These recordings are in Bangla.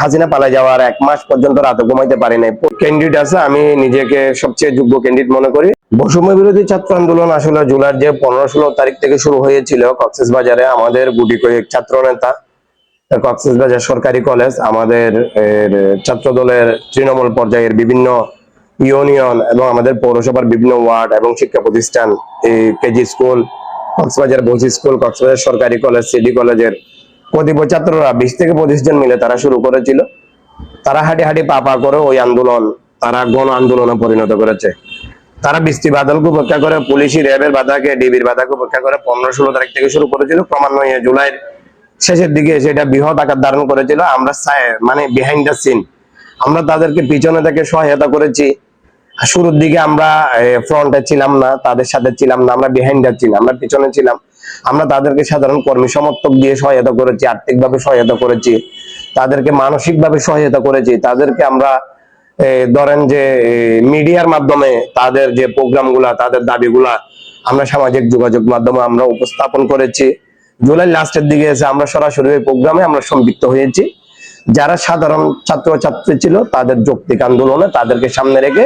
হাসিনা পালা যাওয়ার এক মাস পর্যন্ত রাতে ঘুমাইতে পারি নাই। ক্যান্ডিডেট আছে, আমি নিজেকে সবচেয়ে যোগ্য ক্যান্ডিডেট মনে করি। বৈষম্য বিরোধী ছাত্র আন্দোলন আসলে জুলাইয়ের যে পনেরো ষোলো তারিখ থেকে শুরু হয়েছিল কক্সেস বাজারে আমাদের গুটি কয়েক ছাত্র নেতা কক্সেস বাজার সরকারি কলেজ, আমাদের ছাত্র দলের তৃণমূল পর্যায়ের বিভিন্ন ইউনিয়ন এবং আমাদের পৌরসভার বিভিন্ন ওয়ার্ড এবং শিক্ষা প্রতিষ্ঠান, এই কেজি স্কুল, কক্সবাজার বসি স্কুল, কক্সবাজার সরকারি কলেজ, সিডি কলেজের কতিপয় ছাত্ররা বিশ থেকে পঁচিশ জন মিলে তারা শুরু করেছিল। তারা হাঁটি হাঁটি পা পা করে ওই আন্দোলন, তারা গণ আন্দোলনে পরিণত করেছে। তারা বৃষ্টি বাদলকে উপেক্ষা করে, পুলিশি র্যাবের বাধাকে, ডিবির বাধাকে উপেক্ষা করে পনেরো ষোলো তারিখ থেকে শুরু করেছিল। ক্রমান্বয়ে জুলাইয়ের শেষের দিকে সেটা বৃহৎ আকার ধারণ করেছিল। আমরা মানে বিহাইন্ড দ্য সিন আমরা তাদেরকে পিছনে থেকে সহায়তা করেছি। শুরুর দিকে আমরা ফ্রন্টে ছিলাম না, তাদের সাথে ছিলাম না, আমরা বিহাইন্ড দ্য সিন আমরা পিছনে ছিলাম। আমরা তাদেরকে সাধারণ কর্মী সমর্থক দিয়ে সহায়তা করেছি, আর্থিকভাবে সহায়তা করেছি, তাদেরকে মানসিকভাবে সহায়তা করেছি, তাদেরকে আমরা ধরেন যে মিডিয়ার মাধ্যমে তাদের যে প্রোগ্রামগুলা, তাদের দাবিগুলা আমরা সামাজিক যোগাযোগ মাধ্যমে আমরা উপস্থাপন করেছি। জুলাই লাস্টের দিকে এসে আমরা সরাসরি ওই প্রোগ্রামে আমরা সম্পৃক্ত হয়েছি। যারা সাধারণ ছাত্র ছাত্রী ছিল, তাদের যৌক্তিক আন্দোলনে তাদেরকে সামনে রেখে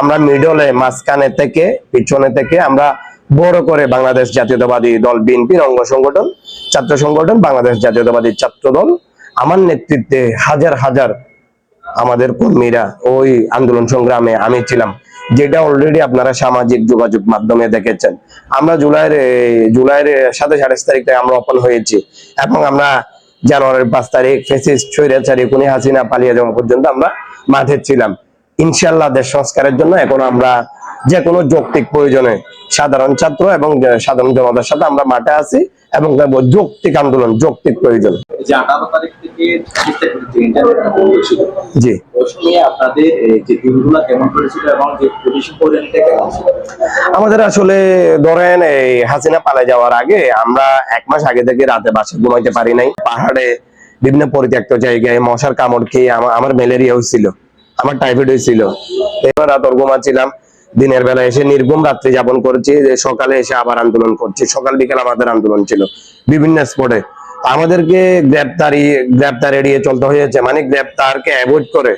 আমরা মিডলে মাঝখানে থেকে, পিছনে থেকে আমরা বড় করে বাংলাদেশ জাতীয়তাবাদী দল বিএনপির অঙ্গ সংগঠন, ছাত্র সংগঠন, বাংলাদেশ জাতীয়তাবাদী ছাত্র দল আমার নেতৃত্বে হাজার হাজার আমাদের কর্মীরা ওই আন্দোলন সংগ্রামে আমি ছিলাম, যেটা অলরেডি আপনারা সামাজিক যোগাযোগ মাধ্যমে দেখেছেন। আমরা জুলাইয়ের জুলাইয়ের সাতাশ তারিখে আমরা ওপেন হয়েছি এবং আমরা জানুয়ারির পাঁচ তারিখ ফেসিস স্বৈরাচারী কুনি হাসিনা পালিয়ে যাওয়া পর্যন্ত আমরা মাঠে ছিলাম। ইনশাল্লাহ দেশ সংস্কারের জন্য এখন আমরা যে কোনো যৌক্তিক প্রয়োজনে সাধারণ ছাত্র এবং সাধারণ জনতার সাথে আমরা মাঠে আছি এবং যৌক্তিক আন্দোলন যৌক্তিক প্রয়োজন। জি। আমাদের আসলে ধরেন এই হাসিনা পালায় যাওয়ার আগে আমরা এক মাস আগে থেকে রাতে বাসে ঘুমাইতে পারি নাই। পাহাড়ে বিভিন্ন পরিত্যক্ত জায়গায় মশার কামড় খেয়ে আমার ম্যালেরিয়া হয়েছিল আমার টাইফয়েড হয়েছিল এবার রাত ঘুমাচ্ছিলাম। দিনের বেলা এসে নির্গম রাত্রি যাপন করেছি, যে সকালে এসে আবার আন্দোলন করছি। সকাল বিকাল আমাদের আন্দোলন ছিল বিভিন্ন স্পটে আমাদেরকে গ্রেপ্তারি, গ্রেপ্তার এড়িয়ে চলতে হয়েছে। মানে গ্রেপ্তারকে অ্যাভয়েড করে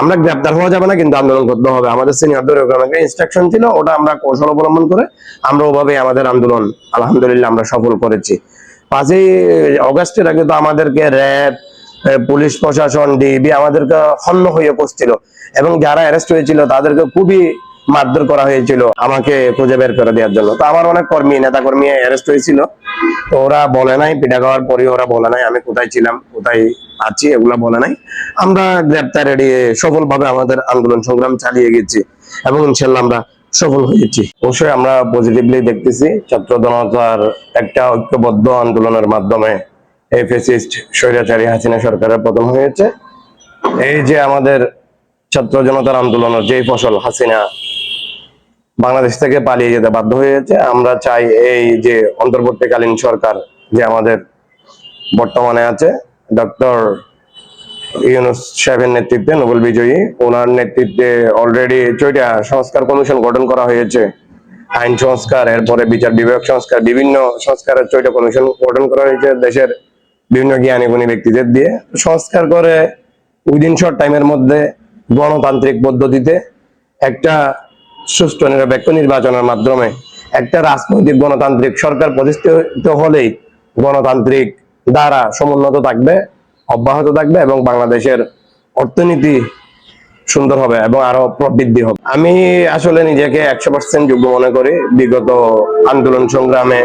আমরা গ্রেপ্তার হওয়া যাবে না, কিন্তু আন্দোলন করতে হবে। আমাদের সিনিয়রদের ওখানে ইনস্ট্রাকশন ছিল, ওটা আমরা কৌশল অবলম্বন করে আমরা ওভাবে আমাদের আন্দোলন, আলহামদুলিল্লাহ, আমরা সফল করেছি। পাঁচই অগস্টের আগে তো আমাদেরকে র্যাব পুলিশ প্রশাসন ডিবি আমাদেরকে হন্য হয়ে করছিল। এবং যারা অ্যারেস্ট হয়েছিল, তাদেরকে খুবই মারধর করা হয়েছিল, আমাকে খুঁজে বের করে দেওয়ার জন্য। তো আমার অনেক কর্মী নেতা কর্মী অ্যারেস্ট হয়েছিল। তো ওরা বলে নাই, পিঠা খাওয়ার পরে ওরা বলে নাই, আমি কোথায় ছিলাম, কোথায় আছি, এগুলা বলে নাই। আমরা গ্রেপ্তার এড়িয়ে সফলভাবে আমাদের আন্দোলন সংগ্রাম চালিয়ে গেছি এবং ইনশাল্লাহ আমরা সফল হয়েছি। অবশ্যই আমরা পজিটিভলি দেখতেছি ছাত্র জনতার একটা ঐক্যবদ্ধ আন্দোলনের মাধ্যমে এই ফেসিস্ট স্বৈরাচারী হাসিনা সরকারের পতন হয়েছে। এই যে আমাদের ছাত্র জনতার আন্দোলনের যেই ফসল হাসিনা বাংলাদেশ থেকে পালিয়ে যেতে বাধ্য হয়েছে, আমরা চাই এই যে অন্তর্বর্তীকালীন সরকার যে আমাদের বর্তমানে আছে, ডক্টর ইউনুস সাহেবের নেতৃত্বে, নোবেল বিজয়ী, ওনার নেতৃত্বে অলরেডি চৈটা সংস্কার কমিশন গঠন করা হয়েছে। আইন সংস্কার, এরপরে বিচার বিভাগ সংস্কার, বিভিন্ন সংস্কারের চৈটা কমিশন গঠন করা হয়েছে দেশের বিভিন্ন জ্ঞানী গুণী ব্যক্তিদের দিয়ে। সংস্কার করে উইদিন শর্ট টাইমের মধ্যে গণতান্ত্রিক পদ্ধতিতে একটা সুষ্ঠু নিরপেক্ষ নির্বাচনের মাধ্যমে একটা রাজনৈতিক গণতান্ত্রিক সরকার প্রতিষ্ঠিত হলেই গণতান্ত্রিক দ্বারা সমুন্নত থাকবে, অব্যাহত থাকবে এবং বাংলাদেশের অর্থনীতি সুন্দর হবে এবং আরও প্রবৃদ্ধি হবে। আমি আসলে নিজেকে একশো পার্সেন্ট যোগ্য মনে করি। বিগত আন্দোলন সংগ্রামে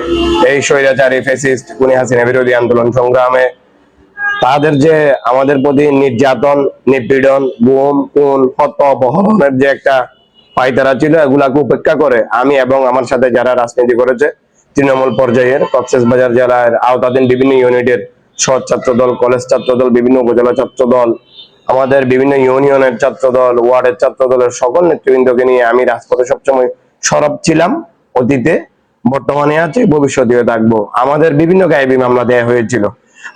এই স্বৈরাচারী ফেসিস্ট কুনি হাসিনা বিরোধী আন্দোলন সংগ্রামে তাদের যে আমাদের প্রতি নির্যাতন, নিপীড়ন, গুম, খুন, হত্য, অপহরণের যে একটা পাইতারা ছিল, এগুলাকে উপেক্ষা করে আমি এবং আমার সাথে যারা রাজনীতি করেছে, তৃণমূল পর্যায়ের, কক্সেস বাজার জেলার আওতাধীন বিভিন্ন ইউনিটের সৎ ছাত্র দল কলেজ ছাত্র দল বিভিন্ন উপজেলা ছাত্র দল আমাদের বিভিন্ন ইউনিয়নের ছাত্র দল ওয়ার্ডের ছাত্র দলের সকল নেতৃবৃন্দকে নিয়ে আমি রাজপথে সবসময় সরব ছিলাম, অতীতে, বর্তমানে আছে, ভবিষ্যতেও থাকব। আমাদের বিভিন্ন গায়েবী মামলা দেয়া হয়েছিল।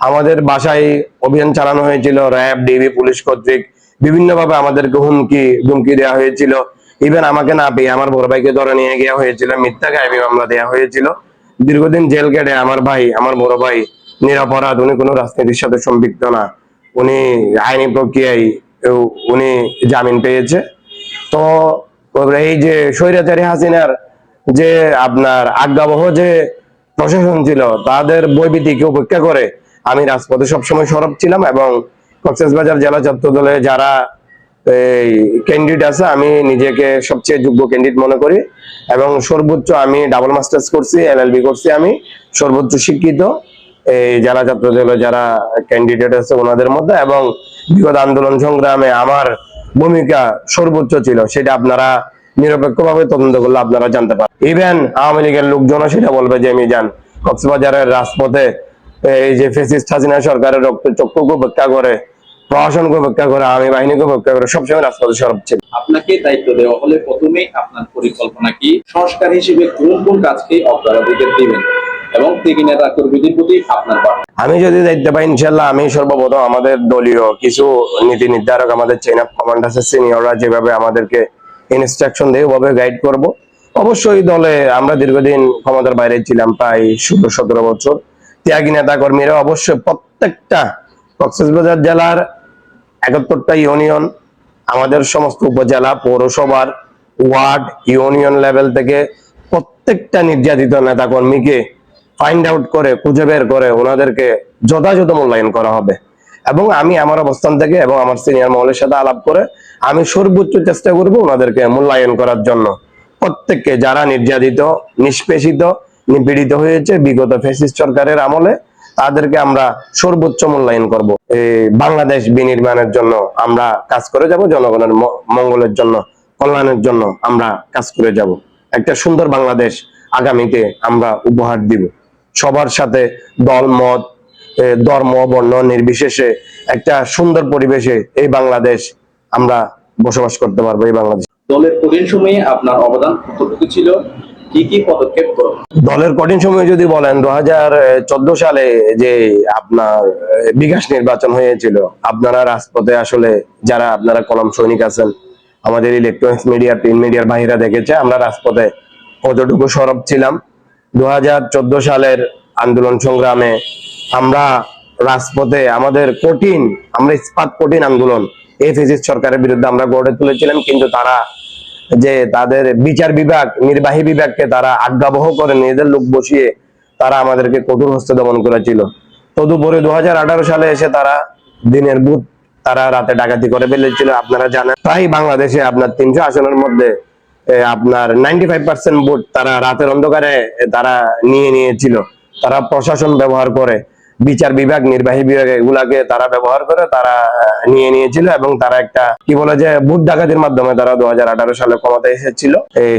আমাদের বাসায় অভিযান চালানো হয়েছিল, র্যাব, ডিবি, পুলিশ কর্তৃক বিভিন্নভাবে আমাদেরকে হুমকি ধুমকি দেওয়া হয়েছিল। ইভেন আমাকে না পেয়ে আমার বড় ভাইকে ধরে নিয়ে গিয়া হয়েছিল, মিথ্যা গায়েবী মামলা দেওয়া হয়েছিল। দীর্ঘদিন জেল কেটে আমার ভাই, আমার বড় ভাই নিরাপরাধ, উনি কোনো রাজনীতির সাথে সম্পৃক্ত না। উনি আইনি প্রক্রিয়ায়, উনি জামিন পেয়েছে। তো এই যে স্বৈরাচারী হাসিনার যে আপনার আজ্ঞাবহ যে প্রশাসন ছিল, তাদের বৈবিধিকে উপেক্ষা করে আমি রাজপথে সবসময় সরব ছিলাম এবং কক্সবাজার জেলা ছাত্র দলে যারা এই ক্যান্ডিডেট আছে, আমি নিজেকে সবচেয়ে যোগ্য ক্যান্ডিডেট মনে করি এবং সর্বোচ্চ আমি ডাবল মাস্টার্স করছি এলএলবি করছি আমি, সর্বোচ্চ শিক্ষিত এই জেলা ছাত্র দলে যারা ক্যান্ডিডেট আছে ওনাদের মধ্যে এবং বিগত আন্দোলন সংগ্রামে আমার ভূমিকা সর্বোচ্চ ছিল, সেটা আপনারা নিরপেক্ষভাবে তদন্ত করলে আপনারা জানতে পারেন ইভেন আওয়ামী লীগের লোকজনও সেটা বলবে যে আমি যান কক্সবাজারের রাজপথে এই যে ফেসিস্ট হাসিনা সরকারের রক্ত চক্ষুকে উপেক্ষা করে প্রশাসনকে উপেক্ষা করে আর্মি বাহিনীকে উপেক্ষা করে সবসময় রাজপথে সরব ছিল। আপনাকে দায়িত্ব দেওয়া হলে প্রথমেই আপনার পরিকল্পনা কি? সংস্কার হিসেবে কোন কোন কাজকে অগ্রাধিকার দিবেন? এবং ত্যাগী নেতা কর্মীদের প্রতি আপনার আমি যদি দায়িত্ব পাই ইনশাল্লাহ আমি সর্বপ্রথম আমাদের দলীয় কিছু নীতি নির্ধারক আমাদের চেইন অফ কমান্ড আছে সিনিয়ররা যেভাবে আমাদেরকে ইনস্ট্রাকশন দেয় ওভাবে গাইড করব। অবশ্যই দলে আমরা দীর্ঘদিন ক্ষমতার বাইরে ছিলাম প্রায় ষোলো সতেরো বছর। ত্যাগী নেতা কর্মীরা অবশ্যই প্রত্যেকটা কক্সবাজার জেলার একাত্তরটা ইউনিয়ন, আমাদের সমস্ত উপজেলা, পৌরসভার ওয়ার্ড, ইউনিয়ন লেভেল থেকে প্রত্যেকটা নির্যাতিত নেতা কর্মীকে ফাইন্ড আউট করে, খুঁজে বের করে ওনাদেরকে যথাযথ মূল্যায়ন করা হবে। এবং আমি আমার অবস্থান থেকে এবং আমার সিনিয়র মহলের সাথে আলাপ করে আমি সর্বোচ্চ চেষ্টা করব ওনাদেরকে মূল্যায়ন করার জন্য। প্রত্যেককে যারা নির্যাতিত, নিষ্পেষিত নিপীড়িত হয়েছে বিগত ফেসিস্ট সরকারের আমলে। তাদেরকে আমরা সর্বোচ্চ মূল্যায়ন করব। এই বাংলাদেশ বিনির্মাণের জন্য আমরা কাজ করে যাব, জনগণের মঙ্গলের জন্য, কল্যাণের জন্য আমরা কাজ করে যাব। একটা সুন্দর বাংলাদেশ আগামীতে আমরা উপহার দিব। সবার সাথে দল, মত ধর্ম, বর্ণ নির্বিশেষে একটা সুন্দর পরিবেশে এই বাংলাদেশ আমরা বসবাস করতে পারব, এই বাংলাদেশ। দলের কঠিন সময়ে আপনার অবদান কতটুকু ছিল? কি কি পদক্ষেপ দলের কঠিন সময় যদি বলেন দু সালে যে আপনার বিকাশ নির্বাচন হয়েছিল, আপনারা রাজপথে আসলে যারা আপনারা কলম সৈনিক আছেন, আমাদের ইলেকট্রনিক্স মিডিয়া প্রিন্ট মিডিয়ার বাহিরা দেখেছে, আমরা রাজপথে কতটুকু সরব ছিলাম। দু হাজার চোদ্দ সালের আন্দোলন সংগ্রামে আমরা রাজপথে আমাদের কঠিন, আমরা ইস্পাত কঠিন আন্দোলন এই সরকারের বিরুদ্ধে আমরা গড়ে তুলেছিলাম, কিন্তু তারা যে তাদের বিচার বিভাগ, নির্বাহী বিভাগকে তারা আজ্ঞাবহ করে নিজেদের লোক বসিয়ে তারা আমাদেরকে কঠোর হস্তে দমন করেছিল। তদুপরি দু সালে এসে তারা দিনের বুথ তারা রাতে ডাকাতি করে ফেলেছিল, আপনারা জানেন। প্রায় বাংলাদেশে আপনার তিনশো আসনের মধ্যে আপনার নাইনটি ফাইভ পার্সেন্ট ভোট তারা রাতের অন্ধকারে তারা নিয়ে নিয়েছিল। তারা প্রশাসন ব্যবহার করে বিচার বিভাগ, নির্বাহী বিভাগ এগুলাকে তারা ব্যবহার করে তারা নিয়ে নিয়েছিল এবং তারা একটা, কি বলে যে, ভোট ডাকাতির মাধ্যমে তারা দু হাজার আঠারো সালে ক্ষমতায় এসেছিল।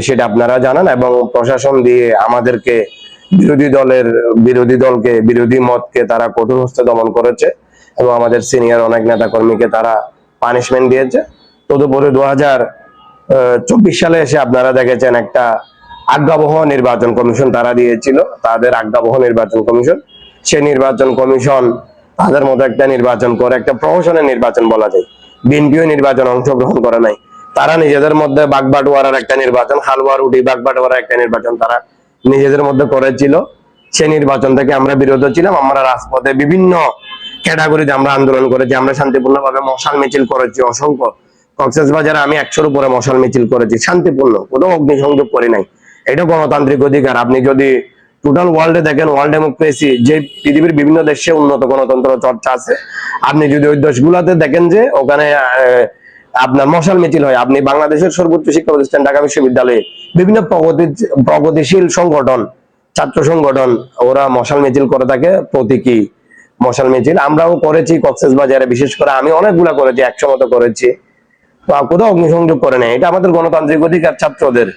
সেটা আপনারা জানান এবং প্রশাসন দিয়ে আমাদেরকে, বিরোধী দলের, বিরোধী দলকে, বিরোধী মতকে তারা কঠোর হস্তে দমন করেছে এবং আমাদের সিনিয়র অনেক নেতা কর্মীকে তারা পানিশমেন্ট দিয়েছে। তদুপরি দু হাজার চব্বিশ সালে এসে আপনারা দেখেছেন একটা আজ্ঞাবহ নির্বাচন কমিশন তারা দিয়েছিল। তাদের আজ্ঞাবহ নির্বাচন কমিশন সে নির্বাচন কমিশন তাদের মতো একটা নির্বাচন করে, একটা প্রহসনের নির্বাচন বলা যায়। বিএনপিও নির্বাচন অংশগ্রহণ করে নাই। তারা নিজেদের মধ্যে বাগবাটোয়ারার একটা নির্বাচন, হালুয়া রুটি বাগবাটোয়ারার একটা নির্বাচন তারা নিজেদের মধ্যে করেছিল। সে নির্বাচন থেকে আমরা বিরত ছিলাম। আমরা রাজপথে বিভিন্ন ক্যাটাগরিতে আমরা আন্দোলন করেছি। আমরা শান্তিপূর্ণভাবে মশাল মিছিল করেছি। অসংখ্য কক্সবাজারে আমি একশোর উপরে মশাল মিছিল করেছি। শান্তিপূর্ণ কোথাও অগ্নিসংযোগ করি নাই। এটা গণতান্ত্রিক অধিকার। আপনি যদি টোটাল ওয়ার্ল্ডে দেখেন ওয়ার্ল্ড ডেমোক্রেসি যে পৃথিবীর বিভিন্ন দেশে উন্নত গণতন্ত্র চর্চা আছে। আপনি যদি ওই দেশগুলাতে দেখেন যে ওখানে আপনার মশাল মিছিল হয়, আপনি বাংলাদেশের সর্বোচ্চ শিক্ষা প্রতিষ্ঠান, ঢাকা বিশ্ববিদ্যালয়ে বিভিন্ন প্রগতি, প্রগতিশীল সংগঠন, ছাত্র সংগঠন, ওরা মশাল মিছিল করে থাকে, প্রতীকী মশাল মিছিল। আমরাও করেছি কক্সেস বাজারে বিশেষ করে আমি অনেকগুলা করেছি, একশো মতো করেছি। তো কোথাও অগ্নিসংযোগ করে নেই। এটা আমাদের গণতান্ত্রিক অধিকার ছাত্রদের।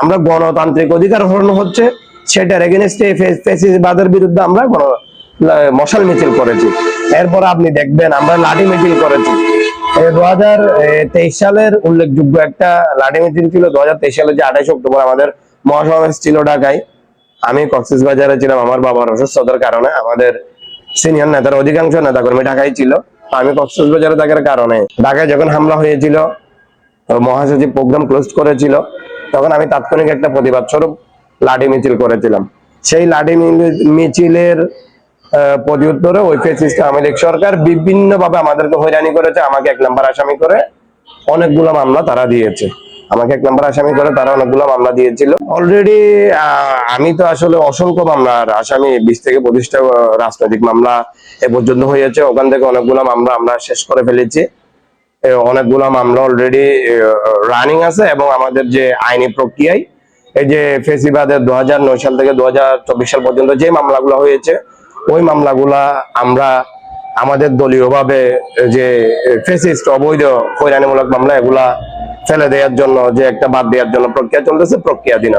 আমরা গণতান্ত্রিক অধিকার হরণ হচ্ছে সেটার এগেনস্টে ফেসিবাদের বিরুদ্ধে আমরা গণ মশাল মিছিল করেছি। এরপর আপনি দেখবেন আমরা লাঠি মিছিল করেছি। দু হাজার তেইশ সালের উল্লেখযোগ্য একটা লাঠি মিছিল ছিল, দু হাজার তেইশ সালের যে আঠাইশ অক্টোবর আমাদের মহাসমাবেশ ছিল ঢাকায়। আমি বাজারে ছিলাম, আমার বাবার অসুস্থতার কারণে, আমাদের সিনিয়র নেতার অধিকাংশ নেতাকর্মী ঢাকায় ছিল। আমি কক্সিস বাজারে থাকার কারণে ঢাকায় যখন হামলা হয়েছিল, মহাসচিব প্রোগ্রাম ক্লোজ করেছিল, তখন আমি তাৎক্ষণিক একটা প্রতিবাদ স্বরূপ লাঠি মিছিল করেছিলাম। সেই মিল- মিছিলের আহ, প্রতি উত্তরে ওই ফেসিস্ট আওয়ামী লীগ সরকার বিভিন্ন ভাবে আমাদেরকে হয়রানি করেছে আমাকে এক নাম্বার আসামি করে অনেকগুলো মামলা তারা দিয়েছে। আমাকে এক নাম্বার আসামি করে তারা অনেকগুলো মামলা দিয়েছিল। অলরেডি আমি তো আসলে অসংখ্য মামলার আসামি বিশ থেকে পঁচিশটা রাজনৈতিক মামলা এ পর্যন্ত হয়েছে ওখান থেকে অনেকগুলো মামলা আমরা শেষ করে ফেলেছি। অনেকগুলো মামলা অলরেডি রানিং আছে এবং আমাদের যে আইনি প্রক্রিয়ায় এই যে ফেসিবাদের দু হাজার নয় সাল থেকে দু হাজার চব্বিশ সাল পর্যন্ত যে মামলাগুলো হয়েছে, ওই মামলাগুলা আমরা আমাদের দলীয়ভাবে যে ফেসিস্ট, অবৈধ, হয়রানিমূলক মামলা, এগুলা ফেলে দেওয়ার জন্য, যে একটা বাদ দেওয়ার জন্য প্রক্রিয়া চলতেছে, প্রক্রিয়াধীন।